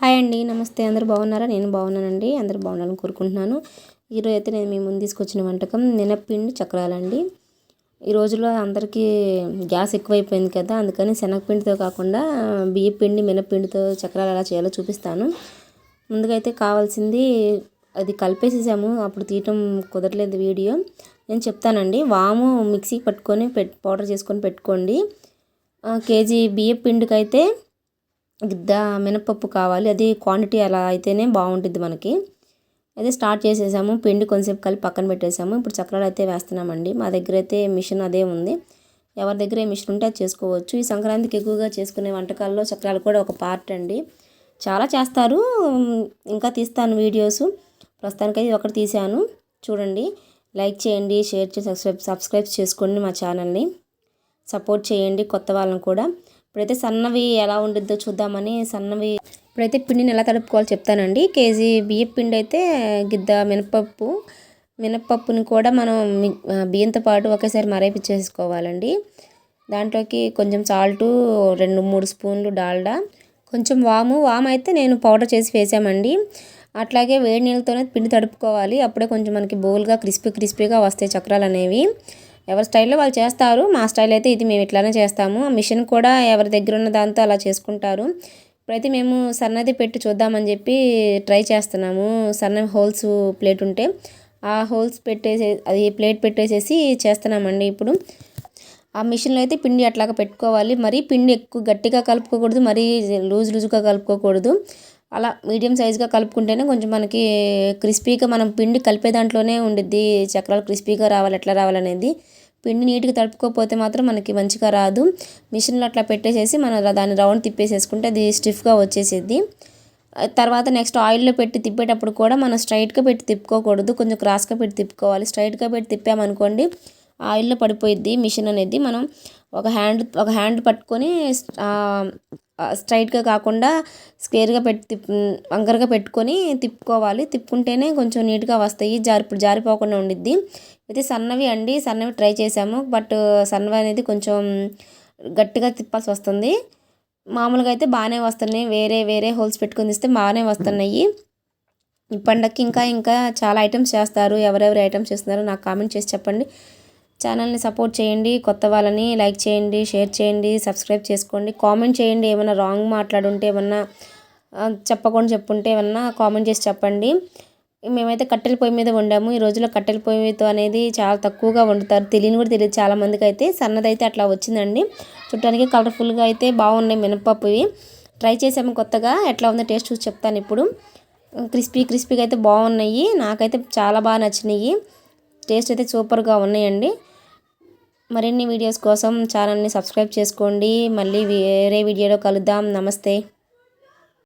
Hi అండి నమస్తే. అందరు బాగున్నారా? నేను బాగున్నానండి. అందరు బాగున్నారని కోరుకుంటున్నాను. ఈరోజు అయితే నేను మీ ముందు తీసుకొచ్చిన వంటకం మినప్పిండి చక్రాలండి. ఈ రోజుల్లో అందరికీ గ్యాస్ ఎక్కువైపోయింది కదా అందుకని శనగపిండితో కాకుండా బియ్య పిండి మినప్పిండితో చక్రాలు ఎలా చేయాలో చూపిస్తాను. ముందుగా అయితే కావాల్సింది అది కలిపేసేసాము. అప్పుడు తీయటం కుదరలేదు వీడియో. నేను చెప్తానండి వాము మిక్సీ పట్టుకొని పెట్ పౌడర్ చేసుకొని పెట్టుకోండి. కేజీ బియ్య పిండికైతే అయితే గిద్ద మినపప్పు కావాలి. అది క్వాంటిటీ అలా అయితేనే బాగుంటుంది మనకి. అయితే స్టార్ట్ చేసేసాము. పిండి కొంచెంసేపు కలిపి పక్కన పెట్టేసాము. ఇప్పుడు చక్రాలు అయితే వేస్తున్నామండి. మా దగ్గర అయితే మిషన్ అదే ఉంది. ఎవరి దగ్గర ఏ మిషన్ ఉంటే అది చేసుకోవచ్చు. ఈ సంక్రాంతికి ఎక్కువగా చేసుకునే వంటకాల్లో చక్రాలు కూడా ఒక పార్ట్ అండి. చాలా చేస్తారు. ఇంకా తీస్తాను వీడియోస్ ప్రస్తుతానికైతే ఒకటి తీసాను చూడండి. లైక్ చేయండి షేర్ చేసి సబ్స్క్రైబ్ సబ్స్క్రైబ్ చేసుకోండి మా ఛానల్ని సపోర్ట్ చేయండి కొత్త వాళ్ళని కూడా. ఇప్పుడైతే సన్నవి ఎలా ఉండిద్దో చూద్దామని సన్నవి ఇప్పుడైతే పిండిని ఎలా తడుపుకోవాలో చెప్తానండి. కేజీ బియ్యం పిండి అయితే గిద్ద మినపప్పు మినపప్పుని కూడా మనం బియ్యంతో పాటు ఒకేసారి మరైపిచ్చేసుకోవాలండి. దాంట్లోకి కొంచెం సాల్టు రెండు మూడు స్పూన్లు డాల్డా కొంచెం వాము. వాము అయితే నేను పౌడర్ చేసి వేసామండి. అట్లాగే వేడి నీళ్ళతోనే పిండి తడుపుకోవాలి. అప్పుడే కొంచెం మనకి బోల్గా క్రిస్పీ క్రిస్పీగా వస్తాయి చక్రాలు అనేవి ఎవరి స్టైల్లో వాళ్ళు చేస్తారు మా స్టైల్ అయితే ఇది మేము ఇట్లానే చేస్తాము. ఆ మిషన్ కూడా ఎవరి దగ్గర ఉన్న దాంతో అలా చేసుకుంటారు. ఇప్పుడైతే మేము సన్నది పెట్టి చూద్దామని చెప్పి ట్రై చేస్తున్నాము. సన్న హోల్స్ ప్లేట్ ఉంటే ఆ హోల్స్ పెట్టేసే అది ప్లేట్ పెట్టేసేసి చేస్తున్నామండి ఇప్పుడు. ఆ మిషన్లో అయితే పిండి అట్లాగా పెట్టుకోవాలి. మరీ పిండి ఎక్కువ గట్టిగా కలుపుకోకూడదు మరీ లూజ్ లూజుగా కలుపుకోకూడదు. అలా మీడియం సైజుగా కలుపుకుంటేనే కొంచెం మనకి క్రిస్పీగా మనం పిండి కలిపే దాంట్లోనే ఉండిద్ది. చక్రాలు క్రిస్పీగా రావాలి ఎట్లా రావాలనేది పిండి నీట్గా తడుపుకోకపోతే మాత్రం మనకి మంచిగా రాదు. మిషన్లో అట్లా పెట్టేసేసి మనం దాన్ని రౌండ్ తిప్పేసేసుకుంటే అది స్టిఫ్గా వచ్చేసేది తర్వాత నెక్స్ట్ ఆయిల్లో పెట్టి తిప్పేటప్పుడు కూడా మనం స్ట్రైట్గా పెట్టి తిప్పుకోకూడదు. కొంచెం క్రాస్గా పెట్టి తిప్పుకోవాలి. స్ట్రైట్గా పెట్టి తిప్పామనుకోండి ఆయిల్లో పడిపోయిద్ది మిషన్ అనేది మనం. ఒక హ్యాండ్ ఒక హ్యాండ్ పట్టుకొని స్ట్రైట్గా కాకుండా స్క్వేర్గా పెట్టి వంకరగా పెట్టుకొని తిప్పుకోవాలి. తిప్పుకుంటేనే కొంచెం నీట్గా వస్తాయి. జారి జారిపోకుండా ఉండిద్ది. అయితే సన్నవి అండి. సన్నవి ట్రై చేసాము బట్ సన్నవి అనేది కొంచెం గట్టిగా తిప్పాల్సి వస్తుంది. మామూలుగా అయితే బాగానే వస్తున్నాయి. వేరే వేరే హోల్స్ పెట్టుకొని ఇస్తే బాగానే వస్తున్నాయి. ఈ పండగకి ఇంకా ఇంకా చాలా ఐటమ్స్ చేస్తారు. ఎవరెవరు ఐటమ్స్ చేస్తున్నారో నాకు కామెంట్ చేసి చెప్పండి. ఛానల్ని సపోర్ట్ చేయండి కొత్త వాళ్ళని లైక్ చేయండి షేర్ చేయండి సబ్స్క్రైబ్ చేసుకోండి. కామెంట్ చేయండి ఏమైనా రాంగ్ మాట్లాడుంటే ఏమన్నా చెప్పకుండా చెప్పుంటే ఏమన్నా కామెంట్ చేసి చెప్పండి. మేమైతే కట్టెల పొయ్యి మీద వండాము. ఈ రోజుల్లో కట్టెల పొయ్యితో అనేది చాలా తక్కువగా వండుతారు. తెలియని కూడా తెలియదు చాలా మందికి అయితే. సన్నదైతే అట్లా వచ్చిందండి. చుట్టానికి కలర్ఫుల్గా అయితే బాగున్నాయి మినపప్పువి ట్రై చేసాము కొత్తగా. ఎట్లా ఉందో టేస్ట్ చూసి చెప్తాను ఇప్పుడు. క్రిస్పీ క్రిస్పీగా అయితే బాగున్నాయి. నాకైతే చాలా బాగా నచ్చినాయి. టేస్ట్ అయితే సూపర్గా ఉన్నాయండి. మరిన్ని వీడియోస్ కోసం ఛానల్ని సబ్స్క్రైబ్ చేసుకోండి. మళ్ళీ వేరే వీడియోలో కలుద్దాం. నమస్తే.